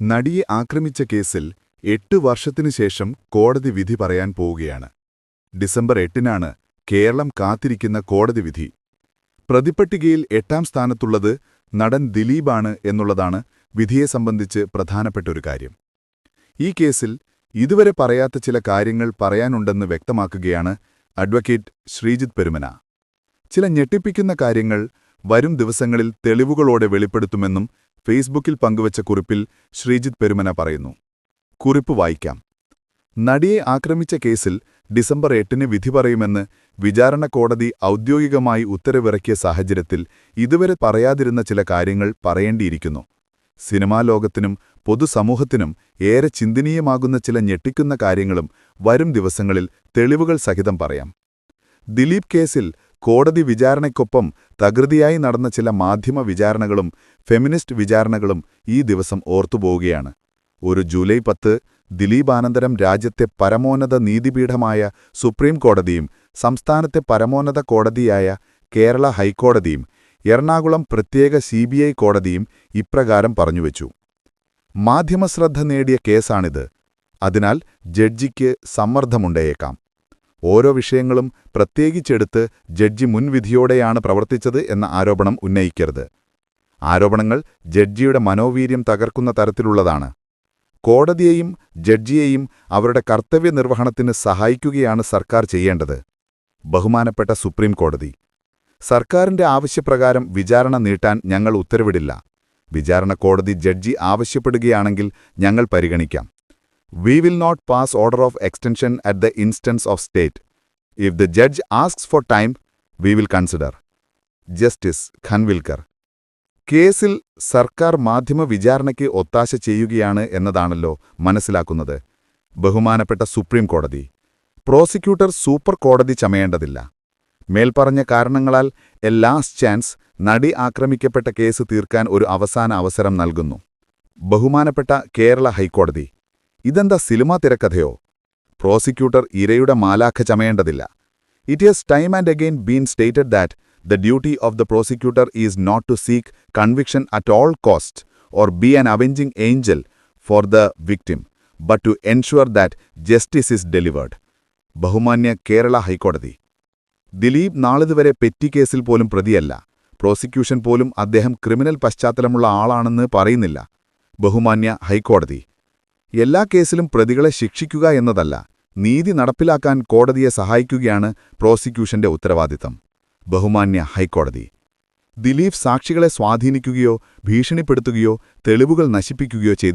നടിയെ ആക്രമിച്ച കേസിൽ എട്ട് വർഷത്തിനു ശേഷം കോടതി വിധി പറയാൻ പോവുകയാണ്. ഡിസംബർ എട്ടിനാണ് കേരളം കാത്തിരിക്കുന്ന കോടതി വിധി. പ്രതിപ്പട്ടികയിൽ എട്ടാം സ്ഥാനത്തുള്ളത് നടൻ ദിലീപാണ് എന്നുള്ളതാണ് വിധിയെ സംബന്ധിച്ച് പ്രധാനപ്പെട്ടൊരു കാര്യം. ഈ കേസിൽ ഇതുവരെ പറയാത്ത ചില കാര്യങ്ങൾ പറയാനുണ്ടെന്ന് വ്യക്തമാക്കുകയാണ് അഡ്വക്കേറ്റ് ശ്രീജിത് പെരുമന. ചില ഞെട്ടിപ്പിക്കുന്ന കാര്യങ്ങൾ വരും ദിവസങ്ങളിൽ തെളിവുകളോടെ വെളിപ്പെടുത്തുമെന്നും ഫേസ്ബുക്കിൽ പങ്കുവച്ച കുറിപ്പിൽ ശ്രീജിത്ത് പെരുമന പറയുന്നു. കുറിപ്പ് വായിക്കാം. നടിയെ ആക്രമിച്ച കേസിൽ ഡിസംബർ എട്ടിന് വിധി പറയുമെന്ന് വിചാരണ കോടതി ഔദ്യോഗികമായി ഉത്തരവിറക്കിയ സാഹചര്യത്തിൽ ഇതുവരെ പറയാതിരുന്ന ചില കാര്യങ്ങൾ പറയേണ്ടിയിരിക്കുന്നു. സിനിമാ ലോകത്തിനും പൊതുസമൂഹത്തിനും ഏറെ ചിന്തനീയമാകുന്ന ചില ഞെട്ടിക്കുന്ന കാര്യങ്ങളും വരും ദിവസങ്ങളിൽ തെളിവുകൾ സഹിതം പറയാം. ദിലീപ് കേസിൽ കോടതി വിചാരണയ്ക്കൊപ്പം തകൃതിയായി നടന്ന ചില മാധ്യമ വിചാരണകളും ഫെമിനിസ്റ്റ് വിചാരണകളും ഈ ദിവസം ഓർത്തുപോവുകയാണ്. ഒരു ജൂലൈ പത്ത് ദിലീപാനന്തരം രാജ്യത്തെ പരമോന്നത നീതിപീഠമായ സുപ്രീം കോടതിയും സംസ്ഥാനത്തെ പരമോന്നത കോടതിയായ കേരള ഹൈക്കോടതിയും എറണാകുളം പ്രത്യേക സിബിഐ കോടതിയും ഇപ്രകാരം പറഞ്ഞുവച്ചു. മാധ്യമശ്രദ്ധ നേടിയ കേസാണിത്. അതിനാൽ ജഡ്ജിക്ക് സമ്മർദ്ദമുണ്ടേയേക്കാം. ഓരോ വിഷയങ്ങളും പ്രത്യേകിച്ചെടുത്ത് ജഡ്ജി മുൻവിധിയോടെയാണ് പ്രവർത്തിച്ചത് എന്ന ആരോപണം ഉന്നയിക്കരുത്. ആരോപണങ്ങൾ ജഡ്ജിയുടെ മനോവീര്യം തകർക്കുന്ന തരത്തിലുള്ളതാണ്. കോടതിയെയും ജഡ്ജിയെയും അവരുടെ കർത്തവ്യ നിർവഹണത്തിന് സഹായിക്കുകയാണ് സർക്കാർ ചെയ്യേണ്ടത്. ബഹുമാനപ്പെട്ട സുപ്രീം കോടതി സർക്കാരിന്റെ ആവശ്യപ്രകാരം വിചാരണ നീട്ടാൻ ഞങ്ങൾ ഉത്തരവിടില്ല. വിചാരണ കോടതി ജഡ്ജി ആവശ്യപ്പെടുകയാണെങ്കിൽ ഞങ്ങൾ പരിഗണിക്കാം. We will not pass order of extension at the instance of state if the judge asks for time we will consider justice Khanwilkar കേസിൽ സർക്കാർ മാധ്യമ വിചാരണയ്ക്ക് ഒത്താശ ചെയ്യുകയാണ് എന്നതാണല്ലോ മനസ്സിലാക്കുന്നത്. ബഹുമാനപ്പെട്ട സുപ്രീം കോടതി. പ്രോസിക്യൂട്ടർ സൂപ്പർ കോടതി ചമയേണ്ടതില്ല. മേൽപ്പറഞ്ഞ കാരണങ്ങളാൽ എ ലാസ്റ്റ് ചാൻസ് നടി ആക്രമിക്കപ്പെട്ട കേസ് തീർക്കാൻ ഒരു അവസാന അവസരം നൽകുന്നു. ബഹുമാനപ്പെട്ട കേരള ഹൈക്കോടതി. ഇതെന്താ സിനിമാ തിരക്കഥയോ? പ്രോസിക്യൂട്ടർ ഇരയുടെ മാലാഖ ചമയേണ്ടതില്ല. It is time and again been stated that the duty of the prosecutor is not to seek conviction at all cost or be an avenging angel for the victim but to ensure that justice is delivered ബഹുമാന്യ കേരള ഹൈക്കോടതി. ദിലീപ് നാളിതുവരെ petty കേസിൽ പോലും പ്രതിയല്ല. Prosecution പോലും അദ്ദേഹം criminal പശ്ചാത്തലമുള്ള ആളാണെന്ന് പറയുന്നില്ല. ബഹുമാന്യ ഹൈക്കോടതി. എല്ലാ കേസിലും പ്രതികളെ ശിക്ഷിക്കുക എന്നതല്ല നീതി നടപ്പിലാക്കാൻ കോടതിയെ സഹായിക്കുകയാണ് പ്രോസിക്യൂഷന്റെ ഉത്തരവാദിത്തം. ബഹുമാന്യ ഹൈക്കോടതി ദിലീപ് സാക്ഷികളെ സ്വാധീനിക്കുകയോ ഭീഷണിപ്പെടുത്തുകയോ തെളിവുകൾ നശിപ്പിക്കുകയോ ചെയ്തിട്ടില്ല.